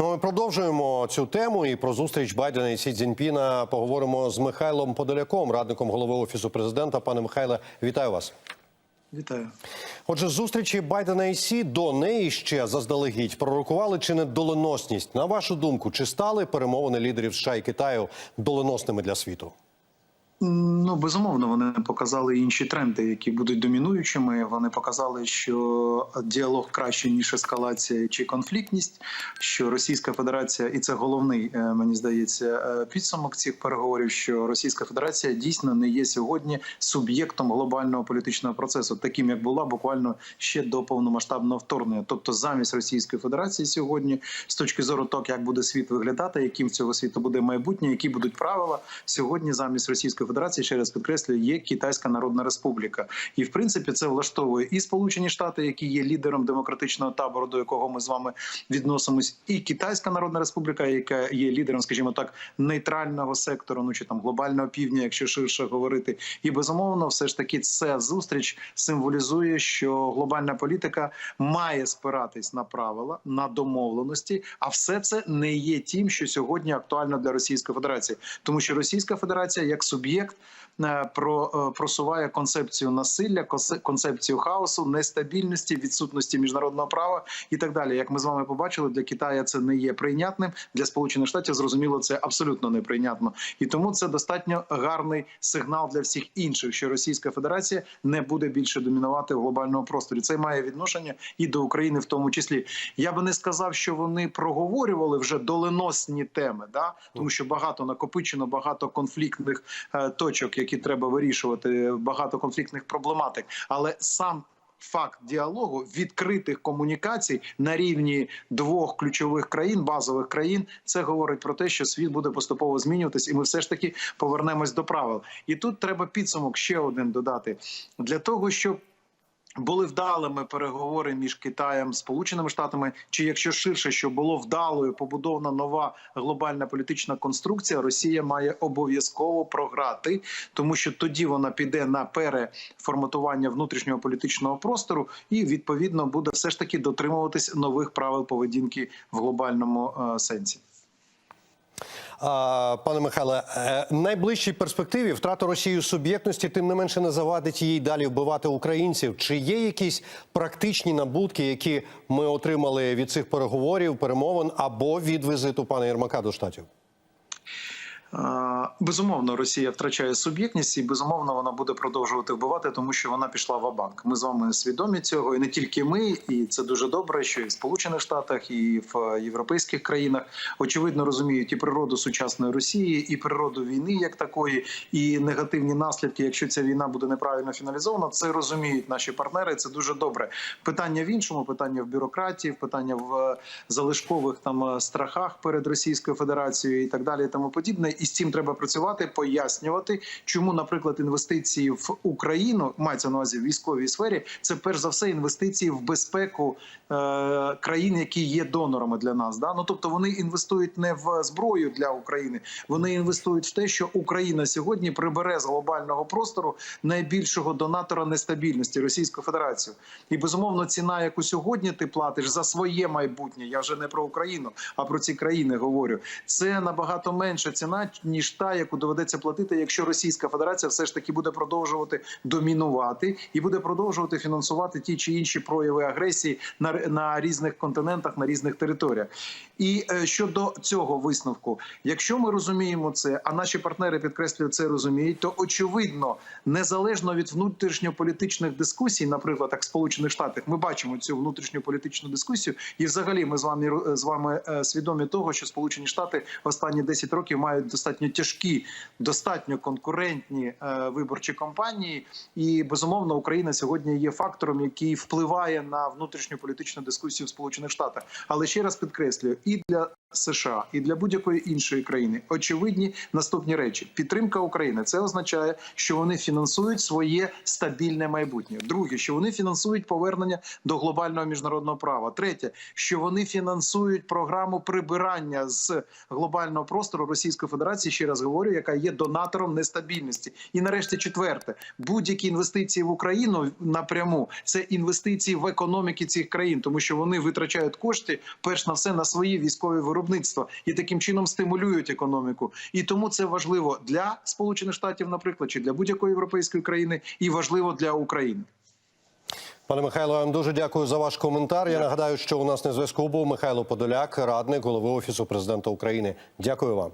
Ну, ми продовжуємо цю тему і про зустріч Байдена і Сі Цзіньпіна поговоримо з Михайлом Подоляком, радником голови офісу президента. Пане Михайле, вітаю вас. Вітаю. Отже, зустрічі Байдена і Сі до неї ще заздалегідь пророкували чи не доленосність. На вашу думку, чи стали перемовини лідерів США і Китаю доленосними для світу? Ну безумовно, вони показали інші тренди, які будуть домінуючими. Вони показали, що діалог краще ніж ескалація чи конфліктність. Що Російська Федерація, і це головний, е, мені здається, е, підсумок цих переговорів. Що Російська Федерація дійсно не є сьогодні суб'єктом глобального політичного процесу, таким як була буквально ще до повномасштабного вторгнення. Тобто, замість Російської Федерації сьогодні, з точки зору того, як буде світ виглядати, яким цього світу буде майбутнє, які будуть правила сьогодні, замість Російської Федерації, ще раз підкреслюю, є Китайська Народна Республіка, і в принципі це влаштовує і Сполучені Штати, які є лідером демократичного табору, до якого ми з вами відносимось, і Китайська Народна Республіка, яка є лідером, скажімо так, нейтрального сектору, ну чи там глобального півдня, якщо ширше говорити, і безумовно, все ж таки, ця зустріч символізує, що глобальна політика має спиратись на правила, на домовленості, а все це не є тим, що сьогодні актуально для Російської Федерації, тому що Російська Федерація як суб'єкт про е, просуває концепцію насилля, концепцію хаосу, нестабільності, відсутності міжнародного права і так далі. Як ми з вами побачили, для Китаю це не є прийнятним. Для Сполучених Штатів зрозуміло, це абсолютно неприйнятно. І тому це достатньо гарний сигнал для всіх інших, що Російська Федерація не буде більше домінувати в глобальному просторі. Це має відношення і до України, в тому числі. Я би не сказав, що вони проговорювали вже доленосні теми, да тому що багато накопичено, багато конфліктних е, точок, які треба вирішувати, багато конфліктних проблематик, але сам. Факт діалогу відкритих комунікацій на рівні двох ключових країн, базових країн, це говорить про те, що світ буде поступово змінюватись, і ми все ж таки повернемось до правил. І тут треба підсумок ще один додати для того, щоб були вдалими переговори між Китаєм Сполученими Штатами, чи якщо ширше, що було вдалою побудована нова глобальна політична конструкція, Росія має обов'язково програти, тому що тоді вона піде на переформатування внутрішнього політичного простору і відповідно буде все ж таки дотримуватись нових правил поведінки в глобальному е, сенсі. Пане Михайле, в найближчій перспективі втрата Росією суб'єктності тим не менше не завадить їй далі вбивати українців. Чи є якісь практичні набутки, які ми отримали від цих переговорів, перемовин або від візиту пана Єрмака до штатів? Е, Безумовно, Росія втрачає суб'єктність, і безумовно вона буде продовжувати вбивати, тому що вона пішла в банк. Ми з вами свідомі цього, і не тільки ми, і це дуже добре, що і в Сполучених Штатах, і в європейських країнах очевидно розуміють і природу сучасної Росії, і природу війни як такої, і негативні наслідки, якщо ця війна буде неправильно фіналізована. Це розуміють наші партнери. Це дуже добре. Питання в іншому, питання в бюрократії, питання в е, залишкових там е, страхах перед Російською Федерацією і так далі, і тому подібне. І з цим треба працювати, пояснювати, чому, наприклад, інвестиції в Україну мається на увазі в військовій сфері. Це перш за все інвестиції в безпеку е, країн, які є донорами для нас. Да? Ну тобто вони інвестують не в зброю для України, вони інвестують в те, що Україна сьогодні прибере з глобального простору найбільшого донатора нестабільності Російську Федерацію. І безумовно, ціна, яку сьогодні ти платиш за своє майбутнє. Я вже не про Україну, а про ці країни говорю. Це набагато менша ціна ніж та, яку доведеться платити, якщо Російська Федерація все ж таки буде продовжувати домінувати і буде продовжувати фінансувати ті чи інші прояви агресії на, на різних континентах, на різних територіях. І е, щодо цього висновку, якщо ми розуміємо це, а наші партнери підкреслюю це розуміють, то очевидно, незалежно від внутрішньополітичних дискусій, наприклад, в Сполучених Штатах, ми бачимо цю внутрішньополітичну дискусію, і взагалі ми з вами з вами е, свідомі того, що Сполучені Штати останні 10 років мають достатньо тяжкі, достатньо конкурентні е, виборчі кампанії, і безумовно Україна сьогодні є фактором, який впливає на внутрішню політичну дискусію в Сполучених Штатах. Але ще раз підкреслюю, і для США і для будь-якої іншої країни очевидні наступні речі: підтримка України це означає, що вони фінансують своє стабільне майбутнє. Друге, що вони фінансують повернення до глобального міжнародного права. Третє, що вони фінансують програму прибирання з глобального простору Російської Федерації. Ще раз говорю, яка є донатором нестабільності. І нарешті, четверте, будь-які інвестиції в Україну напряму це інвестиції в економіки цих країн, тому що вони витрачають кошти перш на все на свої військові виробництва і таким чином стимулюють економіку. І тому це важливо для Сполучених Штатів, наприклад, чи для будь-якої європейської країни, і важливо для України. Пане Михайло, я вам дуже дякую за ваш коментар. Я нагадаю, що у нас на зв'язку був Михайло Подоляк, радник голови офісу президента України. Дякую вам.